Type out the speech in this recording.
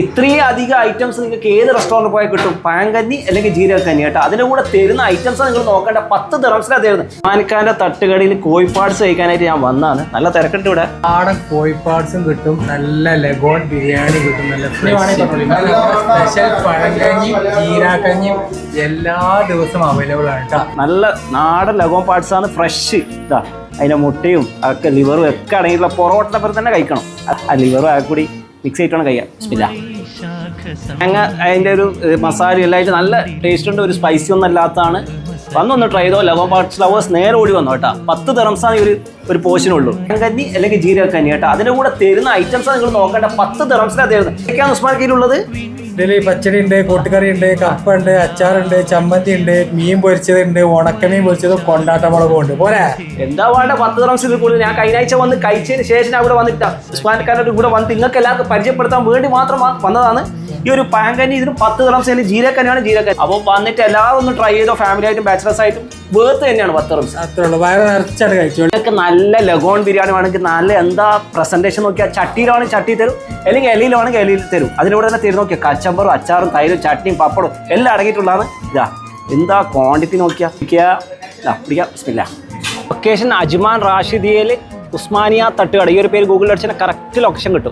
ഇത്രയും അധികം ഐറ്റംസ് നിങ്ങൾക്ക് ഏത് റെസ്റ്റോറന്റ് പോയാൽ കിട്ടും? പാങ്കന്നി അല്ലെങ്കിൽ ജീരകക്കന്നി കേട്ടോ. അതിന്റെ കൂടെ തരുന്ന ഐറ്റംസ് നിങ്ങൾ നോക്കേണ്ട പത്ത് ദിറംസിലാണ് തരുന്നത്. മാനിക്കാന്റെ തട്ടുകടയിൽ കോഴിപ്പാട്സ് കഴിക്കാനായിട്ട് ഞാൻ വന്നാണ് നല്ല തിരക്കിട്ട് ഇവിടെ. ആടെ കോഴിപ്പാട്സും കിട്ടും. നല്ല ലഗോൺ ബിരിയാണി കിട്ടും. നല്ല സ്പെഷ്യൽ പഴങ്കഞ്ഞി ജീരാക്കഞ്ഞി എല്ലാ ദിവസവും അവൈലബിൾ ആണ് കേട്ടോ. നല്ല നാടൻ ലഗോൺ പാർട്സ് ആണ് ഫ്രഷ് ഇതാ അതിന്റെ മുട്ടയും ഒക്കെ ലിവറും ഒക്കെ അടങ്ങിയിട്ടുള്ള പൊറോട്ട പോലെ തന്നെ കഴിക്കണം. ആ ലിവറും ആ കൂടി മിക്സ് ചെയ്തിട്ടാണ് കഴിയാം ഇല്ല അങ്ങ് അതിന്റെ ഒരു മസാല എല്ലാം നല്ല ടേസ്റ്റ് ഉണ്ട്. ഒരു സ്പൈസി ഒന്നും അല്ലാത്തതാണ്. വന്നൊന്ന് ട്രൈ ചെയ്തോ ലവ് പാർട്സ് ലവേഴ്സ് നേരെ ഓടി വന്നു കേട്ടോ. പത്ത് തെറംസാണ് ഈ ഒരു ഒരു പോഷനുള്ളൂ. കഞ്ഞി അല്ലെങ്കിൽ ജീരകക്കഞ്ഞി കേട്ടോ. അതിന്റെ കൂടെ തരുന്ന ഐറ്റംസ് നിങ്ങൾ നോക്കേണ്ട പത്ത് തെറംസിനാണ് തരുന്നത്. എന്തൊക്കെയാണ് ഉസ്മാൻ കയ്യിലുള്ളത് ഇതിൽ പച്ചടി ഉണ്ട് കൂട്ടുകറി ഉണ്ട് കപ്പ ഉണ്ട് അച്ചാറുണ്ട് ചമ്മന്തി ഉണ്ട് മീൻ പൊരിച്ചത് ഉണ്ട് ഉണക്കമീൻ പൊരിച്ചത് കൊണ്ടാട്ട മുളകും ഉണ്ട്. പോരാ? എന്താ വേണ്ട പത്ത് ദിറംസിൽ കൂടുതൽ. ഞാൻ കഴിഞ്ഞ ആഴ്ച വന്ന് കഴിച്ചതിന് ശേഷം അവിടെ ഇവിടെ വന്നിട്ടാ. ഉസ്മാൻക്കാരുടെ കൂടെ വന്ന് നിങ്ങൾക്ക് എല്ലാവർക്കും പരിചയപ്പെടുത്താൻ വേണ്ടി മാത്രം വന്നതാണ്. ഈ ഒരു പാങ്കനി ഇതിന് പത്ത് ഗ്രാം സെയിൽ ജീരക്കന്നെയാണ് ജീരക്കൻ അപ്പോൾ വന്നിട്ട് എല്ലാവരും ഒന്ന് ട്രൈ ചെയ്തോ ഫാമിലി ആയിട്ടും ബാച്ചിലേഴ്സ് ആയിട്ടും. വേർത്ത് തന്നെയാണ് പത്ത് റംസ് നിങ്ങൾക്ക് നല്ല ലഗോൺ ബിരിയാണി വേണമെങ്കിൽ നല്ല എന്താ പ്രസന്റേഷൻ നോക്കിയാൽ ചട്ടിയിലാണെങ്കിൽ ചട്ടി തരും അല്ലെങ്കിൽ എലിയിലാണെങ്കിൽ എലിയിൽ തരും. അതിലൂടെ തന്നെ തരും നോക്കിയാൽ കച്ചമ്പറും അച്ചാറും തൈരും ചട്ടിയും പപ്പടും എല്ലാം അടങ്ങിയിട്ടുള്ളതാണ്. ഇതാ എന്താ ക്വാണ്ടിറ്റി നോക്കിയാൽ പിടിക്കാം ബിസ്മില്ല. ലൊക്കേഷൻ അജ്മാൻ റാഷിദിയയിൽ ഉസ്മാനിയ തട്ടുകട. ഈ ഒരു പേര് ഗൂഗിളിൽ അടിച്ചാൽ കറക്റ്റ് ലൊക്കേഷൻ കിട്ടും.